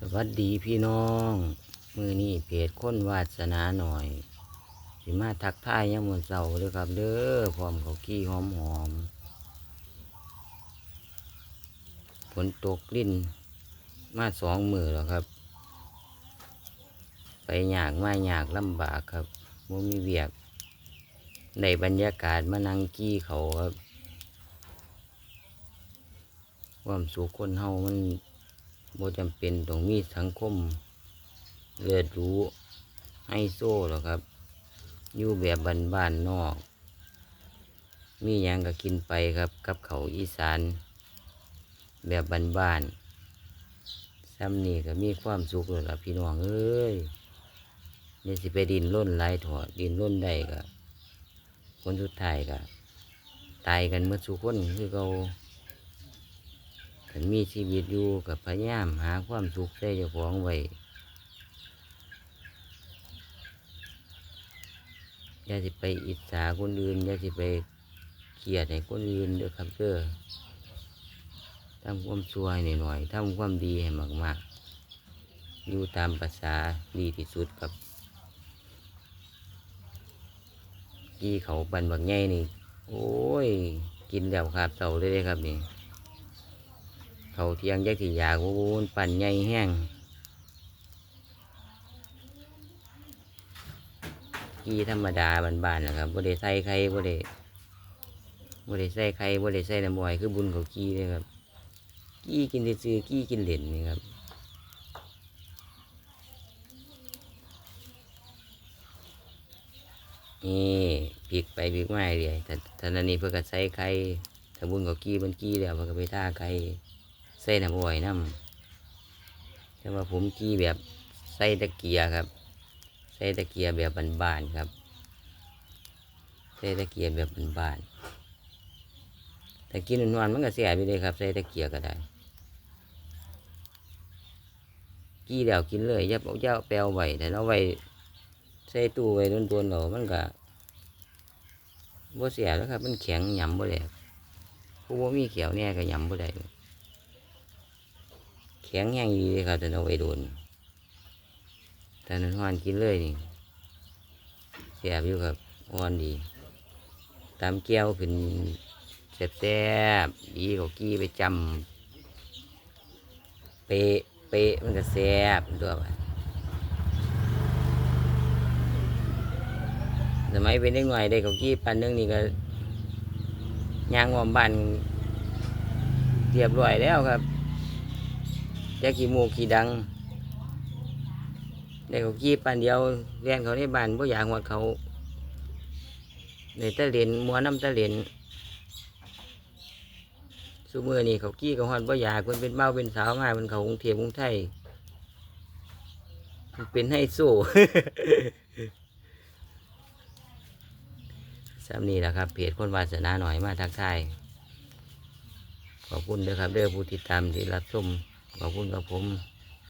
สวัสดีพี่น้อง มือนี้เพจค้นวาสนาหน่อย สิมาทักทายยังมอเสาเลยครับ เด้อพร้อมเขาวกี้หอมหอมฝนตกลิ้น มาสองมือแล้วครับ ไปหยากมาอยากลำบากครับม่มีเวียกในบรรยากาศมานั่งกี้เขาครับความสุขคนเฮามัน บ่จำเป็นต้องมีสังคมเลือดรู้ให้โซ่หรอกครับ อยู่แบบบ้านๆนอก มีหยังก็กินไปครับ กับเขาอีสาน แบบบ้านๆซ้ำนี่ก็มีความสุขเลยล่ะพี่น้องเอ้ยเนี่ยสิไปดินร่นหลายถอดดินร่นได้ก็คนสุดท้ายก็ตายกันเมื่อสุกคนคือเขา ขันมีชีวิตอยู่กับพยายามหาความสุขใส่เจ้าของไว้อย่าสิไปอิจฉาคนอื่นอย่าสิไปเกลียดให้คนอื่นเด้อครับเด้อทำความช่วให้หน่อยๆทำความดีให้มากๆ อยู่ตามภาษาดีที่สุดครับกี้เขาบันบักใหญ่นี่ โอ้ย กินแล้วครับเต่าเลยครับนี่ เขาเที่ยงยักสิยากวูนปั่นใหญ่แห้งกี้ธรรมดาบ้านๆนะครับบ่ได้ใส่ไข่บ่ได้บ่ได้ใส่ไข่บ่ได้ใส่น้ำมอยคือบุญเขากี้เลยครับกี้กินซื่อกี้กินเหรียญนี่ครับนี่พลิกไปพลิกมาเรื่อยแต่ท่านั้นนี่เพื่อก็ใส่ไข่ถ้าบุญเขากี้มันกี้แล้วเพื่อก็ไปท่าไข่ ใส่น้ำบ่อยน้ำแต่ว่าผมกี้แบบใส่ตะเกียครับ ใส่ตะเกียแบบบานๆครับใส่ตะเกียแบบบานๆแต่กินนวลๆมันก็เสียไปเลยครับใส่ตะเกียก็ได้ กี้แล้วกินเลยย่าเอาอย่าเอาแปลวไว้แต่เราไว้ใส่ตู้ไว้โดนๆเรามันก็บ่เสียแล้วครับ มันแข็งหยำบ่ได้ผู้บ่มีเขียวเนี่ยก็หยำบ่ได้ แข็งแห้งดีเลยครับแต่เอาไว้โดนแต่นั้นหวานกินเลยนี่แซ่บอยู่ครับอ่อนดี ตามแก้วขึ้นแซ่บแซ่บๆดีกว่ากี้ไปจำเปะเปะมันก็แซ่บตัวไปสมัยเป็นเด็กหน่อยได้เขากี้ปันนึงนี่ก็ย่างวอมบ้านเรียบร้อยแล้วครับ จะกี่หมูกกี่ดังเด็กเขาขี้ปันเดียวเรียนเขาในบ้านบ่อยากหวเขาในตะเหรียญมัวน้ำตะเหรียญสุมือนี่เขาขี้เขาหอดบ่อยากคนเป็นเบ้าเป็นสาวมาเป็นเขากรุงเทพกรุงไทยเป็นให้สู้สำนี้แหละครับเพจคนวาสนาหน่อยมาทักทายขอบคุณเด้อครับเด้อผู้ติดตามที่รับชม ขอบคุณครับผม